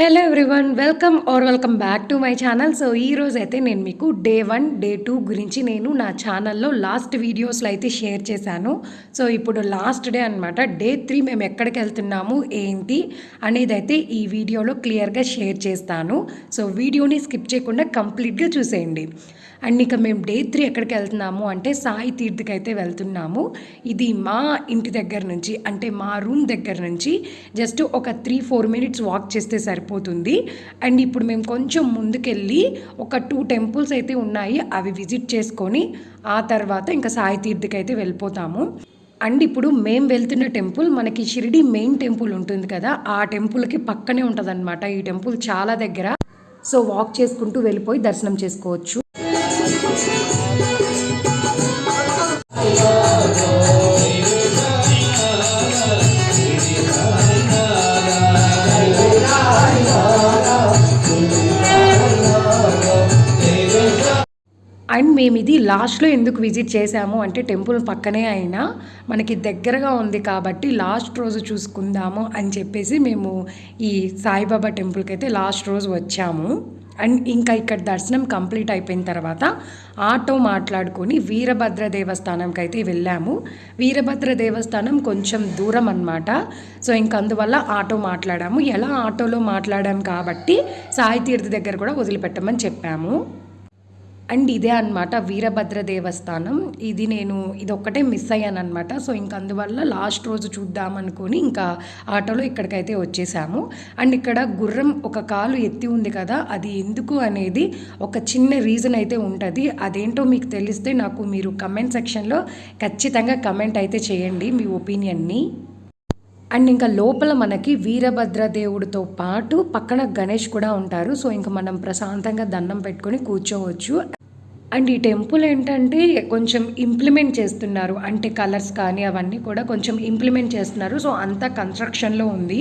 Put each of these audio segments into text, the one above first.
Hello everyone welcome are welcome back to my channel so ఈ రోజు అయితే నేను మీకు డే వన్ డే టూ గురించి నేను నా ఛానల్లో లాస్ట్ వీడియోస్లో అయితే షేర్ చేశాను. సో ఇప్పుడు లాస్ట్ డే అనమాట డే త్రీ మేము ఎక్కడికి వెళ్తున్నాము ఏంటి అనేది అయితే ఈ వీడియోలో క్లియర్గా షేర్ చేస్తాను. సో వీడియోని స్కిప్ చేయకుండా కంప్లీట్గా చూసేయండి. అండ్ ఇక మేము డే త్రీ ఎక్కడికి వెళ్తున్నాము అంటే సాయి తీర్థకి అయితే వెళ్తున్నాము. ఇది మా ఇంటి దగ్గర నుంచి అంటే మా రూమ్ దగ్గర నుంచి జస్ట్ ఒక త్రీ ఫోర్ మినిట్స్ వాక్ చేస్తే సరిపోతుంది. అండ్ ఇప్పుడు మేము కొంచెం ముందుకెళ్ళి ఒక టూ టెంపుల్స్ అయితే ఉన్నాయి అవి విజిట్ చేసుకొని ఆ తర్వాత ఇంకా సాయి తీర్థకి అయితే వెళ్ళిపోతాము. అండ్ ఇప్పుడు మేము వెళ్తున్న టెంపుల్ మనకి షిరిడి మెయిన్ టెంపుల్ ఉంటుంది కదా ఆ టెంపుల్కి పక్కనే ఉంటుంది ఈ టెంపుల్ చాలా దగ్గర. సో వాక్ చేసుకుంటూ వెళ్ళిపోయి దర్శనం చేసుకోవచ్చు. మేము ఇది లాస్ట్లో ఎందుకు విజిట్ చేసాము అంటే టెంపుల్ పక్కనే అయినా మనకి దగ్గరగా ఉంది కాబట్టి లాస్ట్ రోజు చూసుకుందాము అని చెప్పేసి మేము ఈ సాయిబాబా టెంపుల్కి అయితే లాస్ట్ రోజు వచ్చాము. అండ్ ఇంకా ఇక్కడ దర్శనం కంప్లీట్ అయిపోయిన తర్వాత ఆటో మాట్లాడుకొని వీరభద్ర దేవస్థానంకి అయితే వెళ్ళాము. వీరభద్ర దేవస్థానం కొంచెం దూరం అనమాట సో ఇంక అందువల్ల ఆటో మాట్లాడాము. ఎలా ఆటోలో మాట్లాడాము కాబట్టి సాయి తీర్థ దగ్గర కూడా వదిలిపెట్టమని చెప్పాము. అండ్ ఇదే అనమాట వీరభద్ర దేవస్థానం. ఇది నేను ఇది ఒక్కటే మిస్ అయ్యాను అనమాట సో ఇంక అందువల్ల లాస్ట్ రోజు చూద్దామనుకొని ఇంకా ఆటోలో ఇక్కడికైతే వచ్చేసాము. అండ్ ఇక్కడ గుర్రం ఒక కాలు ఎత్తి ఉంది కదా అది ఎందుకు అనేది ఒక చిన్న రీజన్ అయితే ఉంటుంది. అదేంటో మీకు తెలిస్తే నాకు మీరు కమెంట్ సెక్షన్లో ఖచ్చితంగా కమెంట్ అయితే చేయండి మీ ఒపీనియన్ని అండ్ ఇంకా లోపల మనకి వీరభద్ర దేవుడితో పాటు పక్కన గణేష్ కూడా ఉంటారు. సో ఇంకా మనం ప్రశాంతంగా దండం పెట్టుకొని కూర్చోవచ్చు. అండ్ ఈ టెంపుల్ ఏంటంటే కొంచెం ఇంప్లిమెంట్ చేస్తున్నారు. అంటే కలర్స్ కానీ అవన్నీ కూడా కొంచెం ఇంప్లిమెంట్ చేస్తున్నారు. సో అంతా కన్స్ట్రక్షన్లో ఉంది.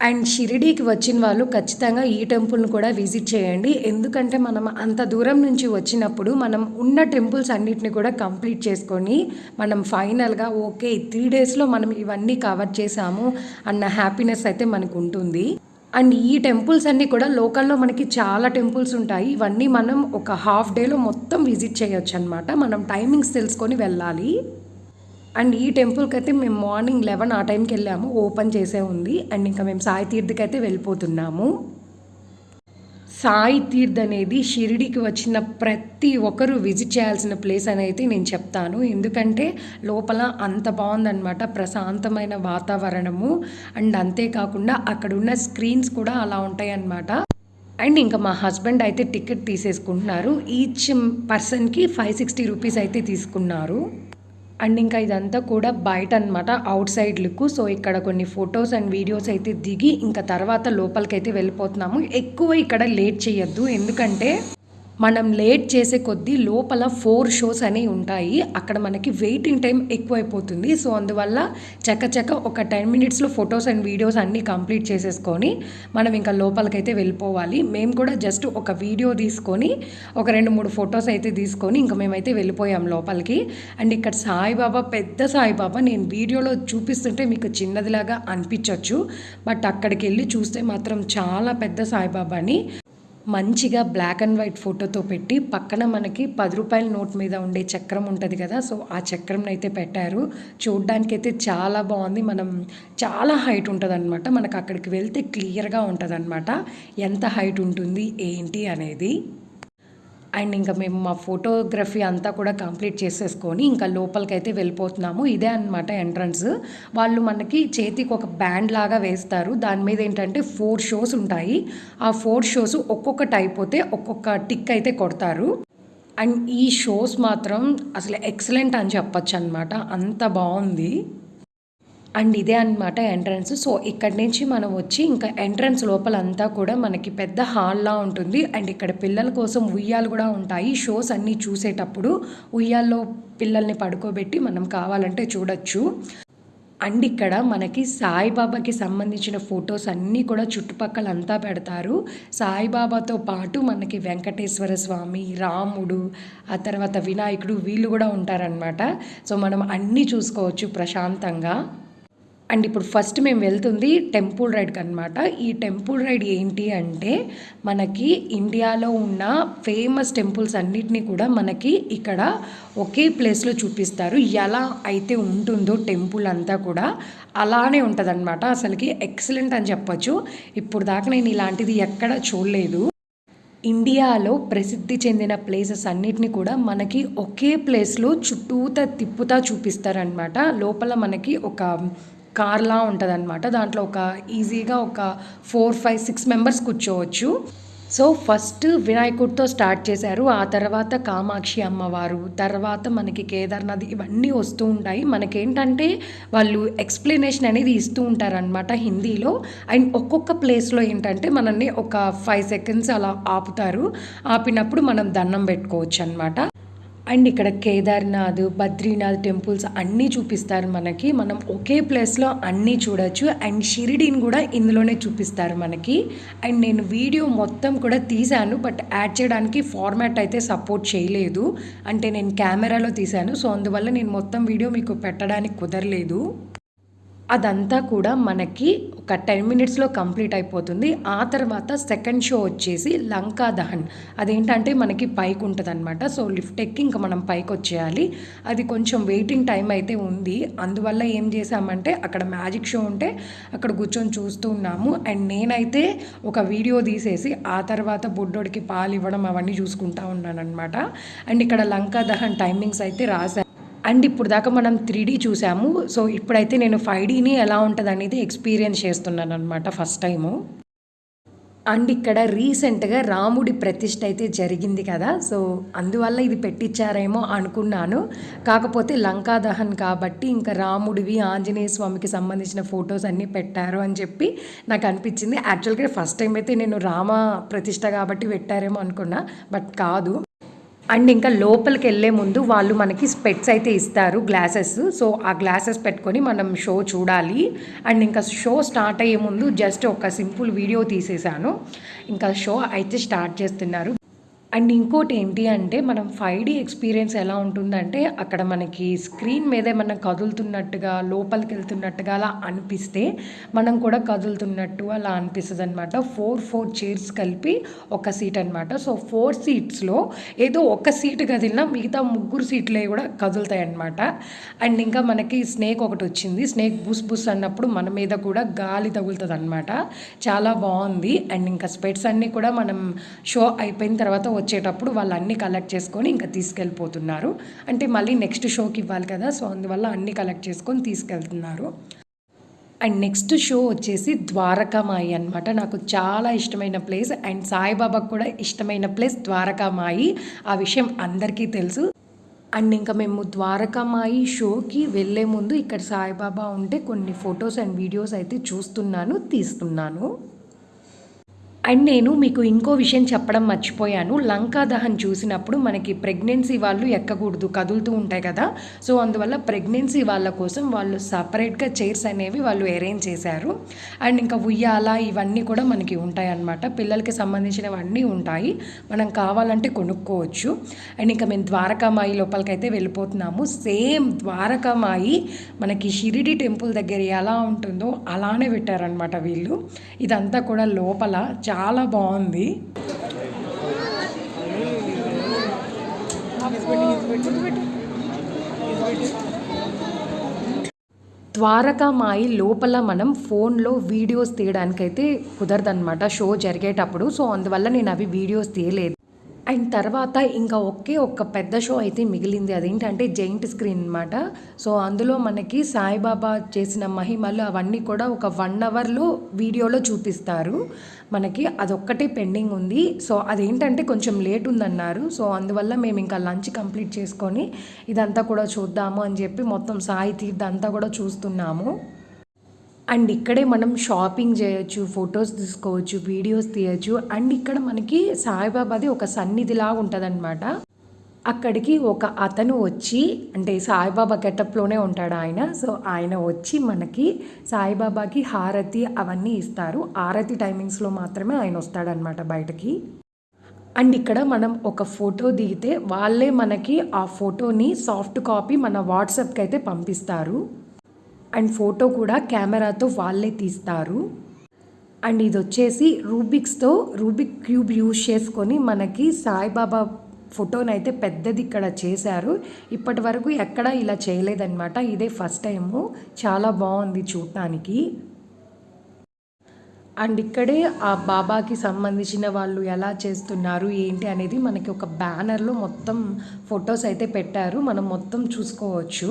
అండ్ షిరిడీకి వచ్చిన వాళ్ళు ఖచ్చితంగా ఈ టెంపుల్ని కూడా విజిట్ చేయండి. ఎందుకంటే మనం అంత దూరం నుంచి వచ్చినప్పుడు మనం ఉన్న టెంపుల్స్ అన్నిటిని కూడా కంప్లీట్ చేసుకొని మనం ఫైనల్గా ఓకే త్రీ డేస్లో మనం ఇవన్నీ కవర్ చేసాము అన్న హ్యాపీనెస్ అయితే మనకు ఉంటుంది. అండ్ ఈ టెంపుల్స్ అన్నీ కూడా లోకల్లో మనకి చాలా టెంపుల్స్ ఉంటాయి. ఇవన్నీ మనం ఒక హాఫ్ డేలో మొత్తం విజిట్ చేయొచ్చు అనమాట మనం టైమింగ్స్ తెలుసుకొని వెళ్ళాలి. అండ్ ఈ టెంపుల్కి అయితే మేము మార్నింగ్ లెవెన్ ఆ టైంకి వెళ్ళాము. ఓపెన్ చేసే ఉంది. అండ్ ఇంకా మేము సాయి తీర్థకి అయితే వెళ్ళిపోతున్నాము. సాయి తీర్థ్ అనేది షిరిడికి వచ్చిన ప్రతి ఒక్కరూ విజిట్ చేయాల్సిన ప్లేస్ అని అయితే నేను చెప్తాను. ఎందుకంటే లోపల అంత బాగుందనమాట ప్రశాంతమైన వాతావరణము. అండ్ అంతేకాకుండా అక్కడ ఉన్న స్క్రీన్స్ కూడా అలా ఉంటాయి అన్నమాట అండ్ ఇంకా మా హస్బెండ్ అయితే టికెట్ తీసేసుకుంటున్నారు. ఈచ్ పర్సన్కి ఫైవ్ సిక్స్టీ రూపీస్ అయితే తీసుకున్నారు. అండ్ ఇంకా ఇదంతా కూడా బయట అనమాట అవుట్ సైడ్ లుక్. సో ఇక్కడ కొన్ని ఫొటోస్ అండ్ వీడియోస్ అయితే దిగి ఇంకా తర్వాత లోపలికి అయితే వెళ్ళిపోతున్నాము. ఎక్కువ ఇక్కడ లేట్ చేయొద్దు. ఎందుకంటే మనం లేట్ చేసే కొద్దీ లోపల ఫోర్ షోస్ అనేవి ఉంటాయి. అక్కడ మనకి వెయిటింగ్ టైం ఎక్కువైపోతుంది. సో అందువల్ల చక్కచక్క ఒక టెన్ మినిట్స్లో ఫొటోస్ అండ్ వీడియోస్ అన్నీ కంప్లీట్ చేసేసుకొని మనం ఇంకా లోపలికైతే వెళ్ళిపోవాలి. మేము కూడా జస్ట్ ఒక వీడియో తీసుకొని ఒక రెండు మూడు ఫొటోస్ అయితే తీసుకొని ఇంకా మేమైతే వెళ్ళిపోయాం లోపలికి. అండ్ ఇక్కడ సాయిబాబా పెద్ద సాయిబాబా నేను వీడియోలో చూపిస్తుంటే మీకు చిన్నదిలాగా అనిపించవచ్చు బట్ అక్కడికి వెళ్ళి చూస్తే మాత్రం చాలా పెద్ద సాయిబాబాని. మంచిగా బ్లాక్ అండ్ వైట్ ఫోటోతో పెట్టి పక్కన మనకి పది రూపాయల నోట్ మీద ఉండే చక్రం ఉంటుంది కదా సో ఆ చక్రం అయితే పెట్టారు. చూడ్డానికి అయితే చాలా బాగుంది. మనం చాలా హైట్ ఉంటుంది అనమాట మనకు అక్కడికి వెళ్తే క్లియర్గా ఉంటుంది అనమాట ఎంత హైట్ ఉంటుంది ఏంటి అనేది. అండ్ ఇంకా మేము మా ఫోటోగ్రఫీ అంతా కూడా కంప్లీట్ చేసేసుకొని ఇంకా లోపలికి అయితే వెళ్ళిపోతున్నాము. ఇదే అనమాట ఎంట్రన్స్. వాళ్ళు మనకి చేతికి ఒక బ్యాండ్ లాగా వేస్తారు. దాని మీద ఏంటంటే ఫోర్ షోస్ ఉంటాయి. ఆ ఫోర్ షోస్ ఒక్కొక్కటి అయిపోతే ఒక్కొక్క టిక్ అయితే కొడతారు. అండ్ ఈ షోస్ మాత్రం అసలు ఎక్సలెంట్ అని చెప్పచ్చు అనమాట అంత బాగుంది. అండ్ ఇదే అనమాట ఎంట్రన్స్. సో ఇక్కడ నుంచి మనం వచ్చి ఇంకా ఎంట్రన్స్ లోపల అంతా కూడా మనకి పెద్ద హాల్లా ఉంటుంది. అండ్ ఇక్కడ పిల్లల కోసం ఉయ్యాలు కూడా ఉంటాయి. షోస్ అన్నీ చూసేటప్పుడు ఉయ్యాల్లో పిల్లల్ని పడుకోబెట్టి మనం కావాలంటే చూడొచ్చు. అండ్ ఇక్కడ మనకి సాయిబాబాకి సంబంధించిన ఫొటోస్ అన్నీ కూడా చుట్టుపక్కల అంతా పెడతారు. సాయిబాబాతో పాటు మనకి వెంకటేశ్వర స్వామి రాముడు ఆ తర్వాత వినాయకుడు వీళ్ళు కూడా ఉంటారనమాట సో మనం అన్నీ చూసుకోవచ్చు ప్రశాంతంగా. అండ్ ఇప్పుడు ఫస్ట్ మేము వెళ్తుంది టెంపుల్ రైడ్కి అనమాట ఈ టెంపుల్ రైడ్ ఏంటి అంటే మనకి ఇండియాలో ఉన్న ఫేమస్ టెంపుల్స్ అన్నిటినీ కూడా మనకి ఇక్కడ ఒకే ప్లేస్లో చూపిస్తారు. ఎలా అయితే ఉంటుందో టెంపుల్ అంతా కూడా అలానే ఉంటుందన్నమాట. అసలుకి ఎక్సలెంట్ అని చెప్పొచ్చు. ఇప్పుడు దాకా నేను ఇలాంటిది ఎక్కడ చూడలేదు. ఇండియాలో ప్రసిద్ధి చెందిన ప్లేసెస్ అన్నిటిని కూడా మనకి ఒకే ప్లేస్లో చుట్టూతా తిప్పుతా చూపిస్తారనమాట లోపల మనకి ఒక కార్లా ఉంటుంది అనమాట దాంట్లో ఒక ఈజీగా ఒక ఫోర్ ఫైవ్ సిక్స్ మెంబర్స్ కూర్చోవచ్చు. సో ఫస్ట్ వినాయకుడితో స్టార్ట్ చేశారు. ఆ తర్వాత కామాక్షి అమ్మవారు తర్వాత మనకి కేదార్నాథ్ ఇవన్నీ వస్తూ ఉంటాయి. మనకేంటంటే వాళ్ళు ఎక్స్ప్లెనేషన్ అనేది ఇస్తూ ఉంటారనమాట హిందీలో. అండ్ ఒక్కొక్క ప్లేస్లో ఏంటంటే మనల్ని ఒక ఫైవ్ సెకండ్స్ అలా ఆపుతారు. ఆపినప్పుడు మనం దండం పెట్టుకోవచ్చు అనమాట అండ్ ఇక్కడ కేదార్నాథ్ బద్రీనాథ్ టెంపుల్స్ అన్నీ చూపిస్తారు మనకి. మనం ఒకే ప్లేస్లో అన్నీ చూడొచ్చు. అండ్ షిరిడీని కూడా ఇందులోనే చూపిస్తారు మనకి. అండ్ నేను వీడియో మొత్తం కూడా తీశాను బట్ యాడ్ చేయడానికి ఫార్మాట్ అయితే సపోర్ట్ చేయలేదు. అంటే నేను కెమెరాలో తీశాను. సో అందువల్ల నేను మొత్తం వీడియో మీకు పెట్టడానికి కుదరలేదు. అదంతా కూడా మనకి ఒక టెన్ మినిట్స్లో కంప్లీట్ అయిపోతుంది. ఆ తర్వాత సెకండ్ షో వచ్చేసి లంకా దహన్. అదేంటంటే మనకి పైకి ఉంటుంది అనమాట సో లిఫ్ట్ ఎక్కి ఇంకా మనం పైకి వచ్చేయాలి అది కొంచెం వెయిటింగ్ టైం అయితే ఉంది. అందువల్ల ఏం చేసామంటే అక్కడ మ్యాజిక్ షో ఉంటే అక్కడ కూర్చొని చూస్తూ ఉన్నాము. అండ్ నేనైతే ఒక వీడియో తీసేసి ఆ తర్వాత బుడ్డోడికి పాలు ఇవ్వడం అవన్నీ చూసుకుంటా ఉన్నాను అనమాట అండ్ ఇక్కడ లంకా దహన్ టైమింగ్స్ అయితే రాశాను అండ్ ఇప్పుడు దాకా మనం త్రీ డీ చూసాము. సో ఇప్పుడైతే నేను ఫైవ్ డీని ఎలా ఉంటుంది అనేది ఎక్స్పీరియన్స్ చేస్తున్నాను అనమాట ఫస్ట్ టైము. అండ్ ఇక్కడ రీసెంట్గా రాముడి ప్రతిష్ట అయితే జరిగింది కదా. సో అందువల్ల ఇది పెట్టించారేమో అనుకున్నాను. కాకపోతే లంకా దహన్ కాబట్టి ఇంకా రాముడివి ఆంజనేయ స్వామికి సంబంధించిన ఫొటోస్ అన్నీ పెట్టారు అని చెప్పి నాకు అనిపించింది యాక్చువల్గా ఫస్ట్ టైం అయితే నేను రామ ప్రతిష్ట కాబట్టి పెట్టారేమో అనుకున్నా. బట్ కాదు. అండ్ ఇంకా లోపలికి వెళ్ళే ముందు వాళ్ళు మనకి స్పెట్స్ అయితే ఇస్తారు గ్లాసెస్. సో ఆ గ్లాసెస్ పెట్టుకొని మనం షో చూడాలి. అండ్ ఇంకా షో స్టార్ట్ అయ్యే ముందు జస్ట్ ఒక సింపుల్ వీడియో తీసేసాను. ఇంకా షో అయితే స్టార్ట్ చేస్తున్నారు. అండ్ ఇంకోటి ఏంటి అంటే మనం ఫైవ్ డీ ఎక్స్పీరియన్స్ ఎలా ఉంటుందంటే అక్కడ మనకి స్క్రీన్ మీద ఏమన్నా కదులుతున్నట్టుగా లోపలికి వెళ్తున్నట్టుగా అలా అనిపిస్తే మనం కూడా కదులుతున్నట్టు అలా అనిపిస్తుంది అనమాట ఫోర్ ఫోర్ చైర్స్ కలిపి ఒక సీట్ అనమాట సో ఫోర్ సీట్స్లో ఏదో ఒక సీట్ కదిలినా మిగతా ముగ్గురు సీట్లే కూడా కదులుతాయి అనమాట అండ్ ఇంకా మనకి స్నేక్ ఒకటి వచ్చింది. స్నేక్ బుస్ బుస్ అన్నప్పుడు మన మీద కూడా గాలి తగులుతుంది అనమాట చాలా బాగుంది. అండ్ ఇంకా స్పెట్స్ అన్నీ కూడా మనం షో అయిపోయిన తర్వాత వచ్చేటప్పుడు వాళ్ళు అన్నీ కలెక్ట్ చేసుకొని ఇంకా తీసుకెళ్ళిపోతున్నారు. అంటే మళ్ళీ నెక్స్ట్ షోకి ఇవ్వాలి కదా సో అందువల్ల అన్నీ కలెక్ట్ చేసుకొని తీసుకెళ్తున్నారు. అండ్ నెక్స్ట్ షో వచ్చేసి ద్వారకామాయి అనమాట నాకు చాలా ఇష్టమైన ప్లేస్ అండ్ సాయిబాబాకు కూడా ఇష్టమైన ప్లేస్ ద్వారకామాయి. ఆ విషయం అందరికీ తెలుసు. అండ్ ఇంకా మేము ద్వారకామాయి షోకి వెళ్ళే ముందు ఇక్కడ సాయిబాబా ఉంటే కొన్ని ఫొటోస్ అండ్ వీడియోస్ అయితే చూస్తున్నాను తీస్తున్నాను. అండ్ నేను మీకు ఇంకో విషయం చెప్పడం మర్చిపోయాను. లంకా దహన్ చూసినప్పుడు మనకి ప్రెగ్నెన్సీ వాళ్ళు ఎక్కకూడదు కదులుతూ ఉంటాయి కదా. సో అందువల్ల ప్రెగ్నెన్సీ వాళ్ళ కోసం వాళ్ళు సపరేట్గా చైర్స్ అనేవి వాళ్ళు అరేంజ్ చేశారు. అండ్ ఇంకా ఉయ్యాల ఇవన్నీ కూడా మనకి ఉంటాయి అన్నమాట పిల్లలకి సంబంధించినవన్నీ ఉంటాయి. మనం కావాలంటే కొనుక్కోవచ్చు. అండ్ ఇంకా మేము ద్వారకామాయి లోపలికైతే వెళ్ళిపోతున్నాము. సేమ్ ద్వారకామాయి మనకి షిరిడి టెంపుల్ దగ్గర ఎలా ఉంటుందో అలానే పెట్టారనమాట వీళ్ళు. ఇదంతా కూడా లోపల చాలా బాగుంది. ద్వారకామాయి లోపల మనం ఫోన్లో వీడియోస్ తీయడానికైతే కుదరదనమాట షో జరిగేటప్పుడు. సో అందువల్ల నేను అవి వీడియోస్ తీయలేదు. అండ్ తర్వాత ఇంకా ఒకే ఒక్క పెద్ద షో అయితే మిగిలింది. అదేంటంటే జైంట్ స్క్రీన్ అనమాట సో అందులో మనకి సాయిబాబా చేసిన మహిమలు అవన్నీ కూడా ఒక వన్ అవర్లో వీడియోలో చూపిస్తారు. మనకి అదొక్కటే పెండింగ్ ఉంది. సో అదేంటంటే కొంచెం లేట్ ఉందన్నారు. సో అందువల్ల మేము ఇంకా లంచ్ కంప్లీట్ చేసుకొని ఇదంతా కూడా చూద్దాము అని చెప్పి మొత్తం సాయి తీర్థ అంతా కూడా చూస్తున్నాము. అండ్ ఇక్కడే మనం షాపింగ్ చేయొచ్చు ఫొటోస్ తీసుకోవచ్చు వీడియోస్ తీయచ్చు. అండ్ ఇక్కడ మనకి సాయిబాబాది ఒక సన్నిధిలాగా ఉంటుందన్నమాట. అక్కడికి ఒక అతను వచ్చి అంటే సాయిబాబా గెటప్లోనే ఉంటాడు ఆయన. సో ఆయన వచ్చి మనకి సాయిబాబాకి హారతి అవన్నీ ఇస్తారు. హారతి టైమింగ్స్లో మాత్రమే ఆయన వస్తాడనమాట బయటకి. అండ్ ఇక్కడ మనం ఒక ఫోటో దిగితే వాళ్ళే మనకి ఆ ఫోటోని సాఫ్ట్ కాపీ మన వాట్సాప్కి అయితే పంపిస్తారు. అండ్ ఫోటో కూడా కెమెరాతో వాళ్ళే తీస్తారు. అండ్ ఇది వచ్చేసి రూబిక్స్తో రూబిక్ క్యూబ్ యూజ్ చేసుకొని మనకి సాయిబాబా ఫోటోని అయితే పెద్దది ఇక్కడ చేశారు. ఇప్పటి వరకు ఎక్కడ ఇలా చేయలేదన్నమాట. ఇదే ఫస్ట్ టైము. చాలా బాగుంది చూడటానికి అండ్ ఇక్కడే ఆ బాబాకి సంబంధించిన వాళ్ళు ఎలా చేస్తున్నారు ఏంటి అనేది మనకి ఒక బ్యానర్లో మొత్తం ఫొటోస్ అయితే పెట్టారు. మనం మొత్తం చూసుకోవచ్చు.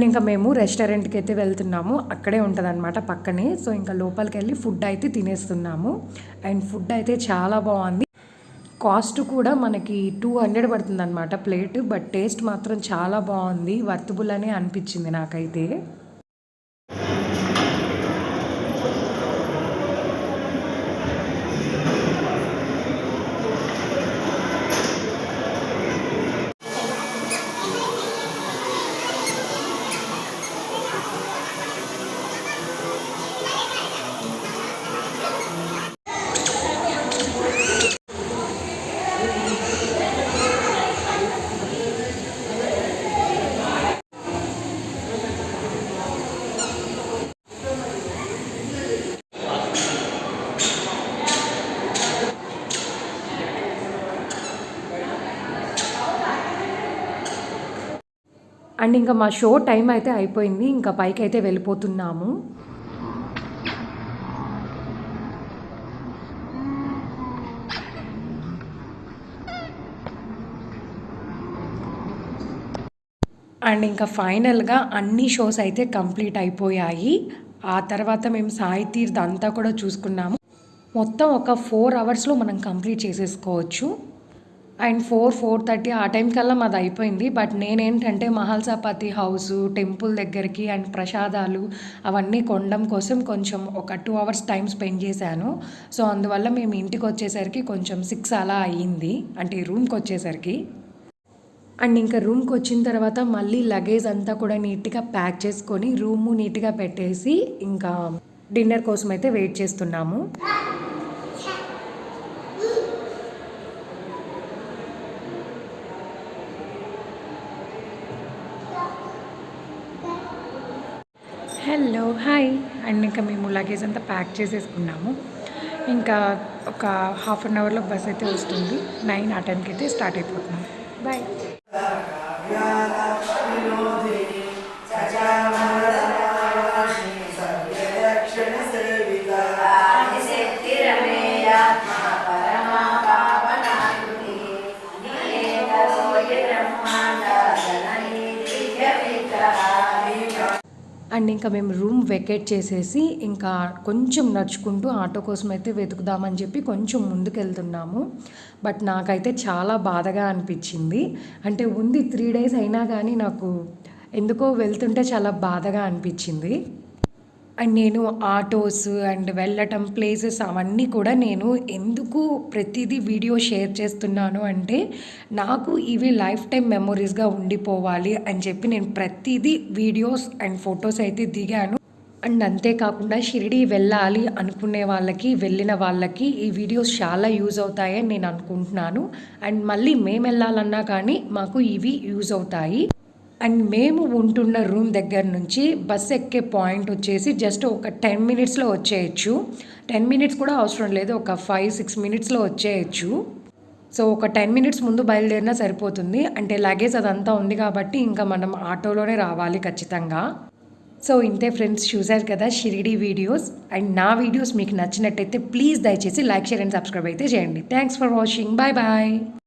అండ్ ఇంకా మేము రెస్టారెంట్కి అయితే వెళ్తున్నాము. అక్కడే ఉంటుందన్నమాట పక్కనే. సో ఇంకా లోపలికి వెళ్ళి ఫుడ్ అయితే తినేస్తున్నాము. అండ్ ఫుడ్ అయితే చాలా బాగుంది. కాస్ట్ కూడా మనకి టూ హండ్రెడ్ పడుతుంది అనమాట ప్లేట్. బట్ టేస్ట్ మాత్రం చాలా బాగుంది. వర్తబుల్ అనే అనిపించింది నాకైతే. అండ్ ఇంకా మా షో టైం అయితే అయిపోయింది. ఇంకా పైకి అయితే వెళ్ళిపోతున్నాము. అండ్ ఇంకా ఫైనల్గా అన్ని షోస్ అయితే కంప్లీట్ అయిపోయాయి. ఆ తర్వాత మేము సాయి తీర్థ్ అంతా కూడా చూసుకున్నాము. మొత్తం ఒక ఫోర్ అవర్స్లో మనం కంప్లీట్ చేసేసుకోవచ్చు. అండ్ ఫోర్ ఫోర్ థర్టీ ఆ టైం కల్లా మాది అయిపోయింది. బట్ నేనేంటంటే మహల్సాపతి హౌస్ టెంపుల్ దగ్గరికి అండ్ ప్రసాదాలు అవన్నీ కొనడం కోసం కొంచెం ఒక టూ అవర్స్ టైం స్పెండ్ చేశాను. సో అందువల్ల మేము ఇంటికి వచ్చేసరికి కొంచెం సిక్స్ అలా అయ్యింది. అంటే రూమ్కి వచ్చేసరికి. అండ్ ఇంకా రూమ్కి వచ్చిన తర్వాత మళ్ళీ లగేజ్ అంతా కూడా నీట్గా ప్యాక్ చేసుకొని రూము నీట్గా పెట్టేసి ఇంకా డిన్నర్ కోసం అయితే వెయిట్ చేస్తున్నాము హలో హాయ్ అండ్ ఇంకా మేము లగేజ్ అంతా ప్యాక్ చేసేసుకున్నాము. ఇంకా ఒక హాఫ్ అన్ అవర్లో బస్ అయితే వస్తుంది. నైన్ ఆ టైంకి అయితే స్టార్ట్ అయిపోతున్నాం బాయ్ అండ్ ఇంకా మేము రూమ్ వెకేట్ చేసేసి ఇంకా కొంచెం నడుచుకుంటూ ఆటో కోసం అయితే వెతుకుదామని చెప్పి కొంచెం ముందుకు వెళ్తున్నాము బట్ నాకైతే చాలా బాధగా అనిపించింది. అంటే ఉంది త్రీ డేస్ అయినా కానీ నాకు ఎందుకో వెళ్తుంటే చాలా బాధగా అనిపించింది. అండ్ నేను ఆటోస్ అండ్ వెళ్ళటం ప్లేసెస్ అవన్నీ కూడా నేను ఎందుకు ప్రతిదీ వీడియో షేర్ చేస్తున్నాను అంటే నాకు ఇవి లైఫ్ టైం మెమొరీస్గా ఉండిపోవాలి అని చెప్పి నేను ప్రతిదీ వీడియోస్ అండ్ ఫొటోస్ అయితే దిగాను. అండ్ అంతేకాకుండా షిరిడి వెళ్ళాలి అనుకునే వాళ్ళకి వెళ్ళిన వాళ్ళకి ఈ వీడియోస్ చాలా యూజ్ అవుతాయని నేను అనుకుంటున్నాను. అండ్ మళ్ళీ మేము వెళ్ళాలన్నా కానీ మాకు ఇవి యూజ్ అవుతాయి. అండ్ మేము ఉంటున్న రూమ్ దగ్గర నుంచి బస్ ఎక్కే పాయింట్ వచ్చేసి జస్ట్ ఒక టెన్ మినిట్స్లో వచ్చేయచ్చు. టెన్ మినిట్స్ కూడా అవసరం లేదు ఒక ఫైవ్ సిక్స్ మినిట్స్లో వచ్చేయచ్చు. సో ఒక టెన్ మినిట్స్ ముందు బయలుదేరినా సరిపోతుంది. అంటే లగేజ్ అదంతా ఉంది కాబట్టి ఇంకా మనం ఆటోలోనే రావాలి ఖచ్చితంగా. సో ఇంతే ఫ్రెండ్స్ చూశారు కదా షిరిడి వీడియోస్ అండ్ నా వీడియోస్ మీకు నచ్చినట్టయితే ప్లీజ్ దయచేసి లైక్ షేర్ అండ్ సబ్స్క్రైబ్ అయితే చేయండి. Thanks for watching bye bye